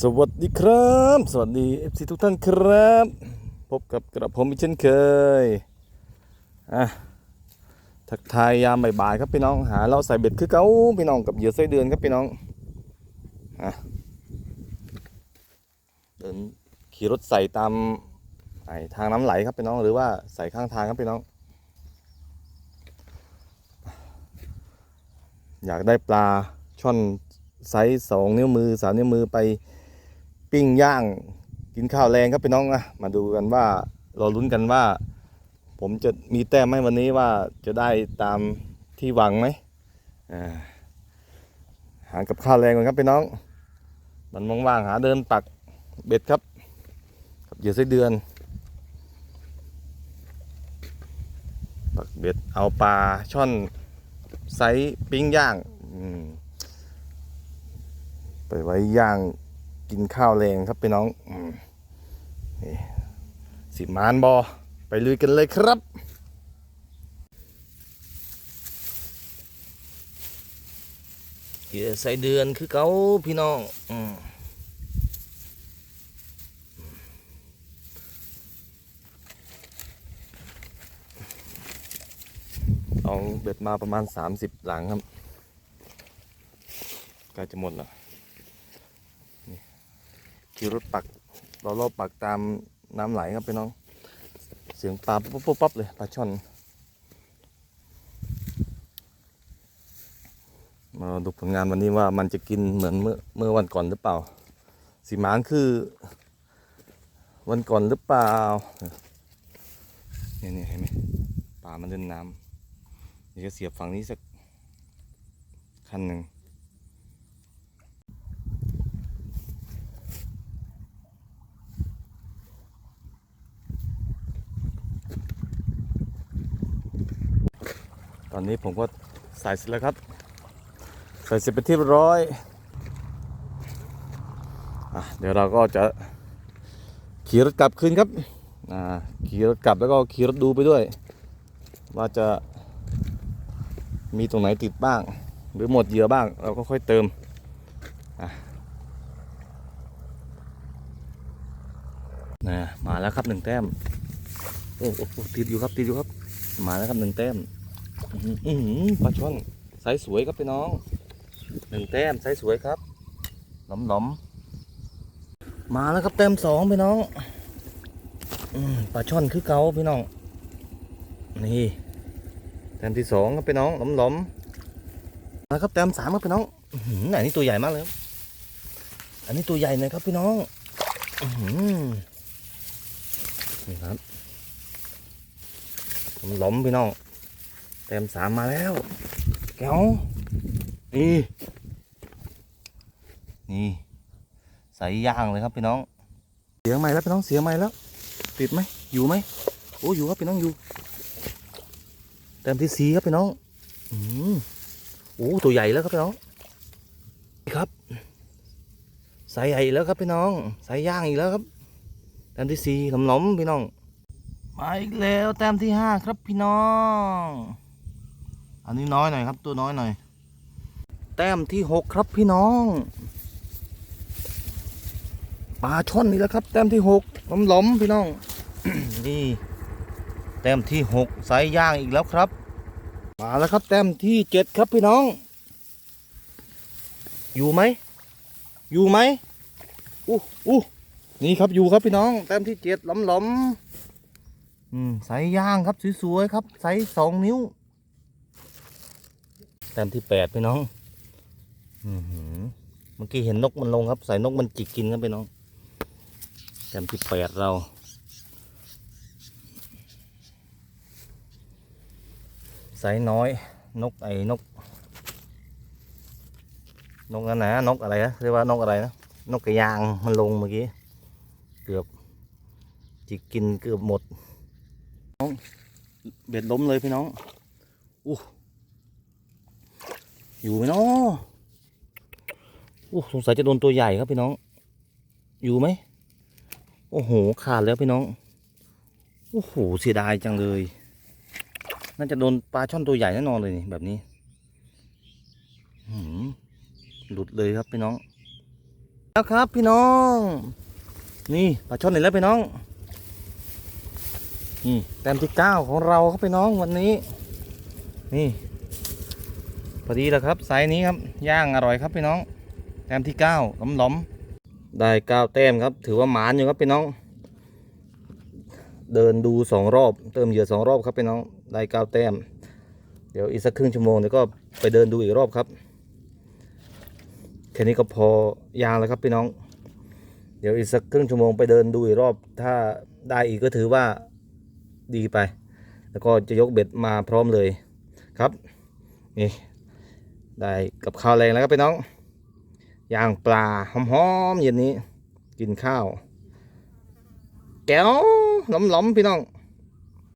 สวัสดีครับ สวัสดีเอฟซีทุกท่านครับ พบกับกระผมอีกเช่นเคยอะทักทายยามบ่ายๆครับพี่น้องหาเราใส่เบ็ดคือเก้าพี่น้องกับเหยื่อไส้เดือนครับพี่น้องอะเดินขี่รถใส่ตามไอ้ทางน้ำไหลครับพี่น้องหรือว่าใส่ข้างทางครับพี่น้อง อยากได้ปลาช่อนไซส์สองนิ้วมือสามนิ้วมือไป ปิ้งย่างกินข้าวแรงครับพี่น้องนะมาดูกันว่ารอลุ้นกันว่า ผมจะมีแต้มไหมวันนี้ว่าจะได้ตามที่หวังไหมอ่าหากับข้าวแรงก่อนครับพี่น้อง มันว่างๆหาเดินปักเบ็ดครับกับเหยื่อไส้เดือน ปักเบ็ดเอาปลาช่อนไซส์ปิ้งย่างไปไว้ย่าง กินข้าวแรงครับพี่น้องอนี่สิบมานบอไปลุยกันเลยครับเหยื่อใส่เดือนคือเกาพี่น้องอเอาเบ็ดมาประมาณ 30 หลังครับใกล้จะหมดแล้ว ขี่รถปักเราเราปักตามน้ำไหลครับพี่น้อง เสียงปลาปุ๊บปุ๊บปั๊บเลยปลาช่อนมาดูผลงานวันนี้ว่ามันจะกินเหมือนเมื่อเมื่อวันก่อนหรือเปล่า สีหมางคือ วันก่อนหรือเปล่าเนี่ยเนี่ยเห็นไหมปลามันเดินน้ำเดี๋ยวจะเสียบฝั่งนี้สักคันหนึ่ง ตอนนี้ผมก็ใส่เสร็จแล้วครับ ใส่เสร็จเป็นที่เรียบร้อยอเดี๋ยวเราก็จะขี่รถกลับคืนครับขี่รถกลับแล้วก็ขี่รถดูไปด้วย ว่าจะมีตรงไหนติดบ้าง หรือหมดเหยื่อบ้างเราก็ค่อยเติมนะมาแล้วครับหนึ่งแต้มโอ้โอ้โอ้ติดอยู่ครับติดอยู่ครับ มาแล้วครับหนึ่งแต้ม อื้อหืออื้อหือปลาช่อนไซส์สวยครับพี่น้องหนึ่งแต้มไซส์สวยครับหลอมหลอมๆมาแล้วครับแต้มสองพี่น้องอปลาช่อนคือเกาพี่น้อง นี่แต้มที่สองครับพี่น้องหลอมหลอมๆมาครับแต้มสามครับพี่น้องอันนี้ตัวใหญ่มากเลยอันนี้ตัวใหญ่น่อยครับพี่น้องอนี่ครับหลอมพี่น้อง ต้มสามมาแล้วแก้วนี่นี่ใส่ย่างเลยครับพี่น้อง เสียงใหม่แล้วพี่น้องเสียงใหม่แล้ว ติดไหมอยู่ไหมโอ้อยู่ครับพี่น้องอยู่แต้มที่สีครับพี่น้องอืมโอ้ตัวใหญ่แล้วครับพี่น้องนี่ครับใส่ใหญ่แล้วครับพี่น้องใส่ย่างอีกแล้วครับแต้มที่สี่หลอมๆพี่น้อง มาอีกแล้วแต้มที่ห้าครับพี่น้อง อันนี้น้อยหน่อยครับ ตัวน้อยหน่อย แต้มที่หกครับพี่น้องปลาช่อนนี่แหละครับ แต้มที่หกล้มล้มๆพี่น้องนี่แต้มที่หกไซส์ย่างอีกแล้วครับ มาแล้วครับ แต้มที่เจ็ดครับพี่น้อง อยู่ไหม อยู่ไหมอู้อู้นี่ครับอยู่ครับพี่น้อง แต้มที่เจ็ดล้มล้มๆอืมไซส์ย่างครับสวยๆครับไซส์สองนิ้ว ต้มที่แปดพี่น้อง อือหือเมื่อกี้เห็นนกมันลงครับ ใส่นกมันจิกกินครับพี่น้องแต้มที่แปดเรา ใส่น้อย นกไอ้นก นกนั่นนะนกอะไรนะเรียกว่านกอะไรนะ นกกระยางมันลงเมื่อกี้ เกือบ จิกกินเกือบหมดน้องเบ็ดล้มเลยพี่น้องอู้ อยู่ไหมเนาะโอ้สงสัยจะโดนตัวใหญ่ครับพี่น้อง อยู่ไหมโอ้โห ขาดแล้วพี่น้อง โอ้โห เสียดายจังเลย น่าจะโดนปลาช่อนตัวใหญ่แน่นอนเลยนี่แบบนี้หลุดเลยครับพี่น้อง แล้วครับพี่น้อง นี่ปลาช่อนเห็นแล้วพี่น้อง นี่แต้มที่เก้าของเราครับพี่น้องวันนี้ นี่ อดีแล้วครับไซส์นี้ครับย่างอร่อยครับพี่น้องแต้มที่เก้าหลอมลอมๆได้เก้าแต้มครับ ถือว่าหมานอยู่ครับพี่น้อง เดินดูสองรอบ เติมเหยื่อสองรอบครับพี่น้องได้เก้าแต้ม เดี๋ยวอีกสักครึ่งชั่วโมงเดี๋ยวก็ไปเดินดูอีกรอบครับแค่นี้ก็พอยางแล้วครับพี่น้อง เดี๋ยวอีกสักครึ่งชั่วโมงไปเดินดูอีกรอบ ถ้าได้อีกก็ถือว่าดีไป แล้วก็จะยกเบ็ดมาพร้อมเลยครับ นี่ ได้กับข้าวแรงแล้วก็ไปน้องย่างปลาหอมๆเย็นนี้ กินข้าว แก้วล้อมๆพี่น้อง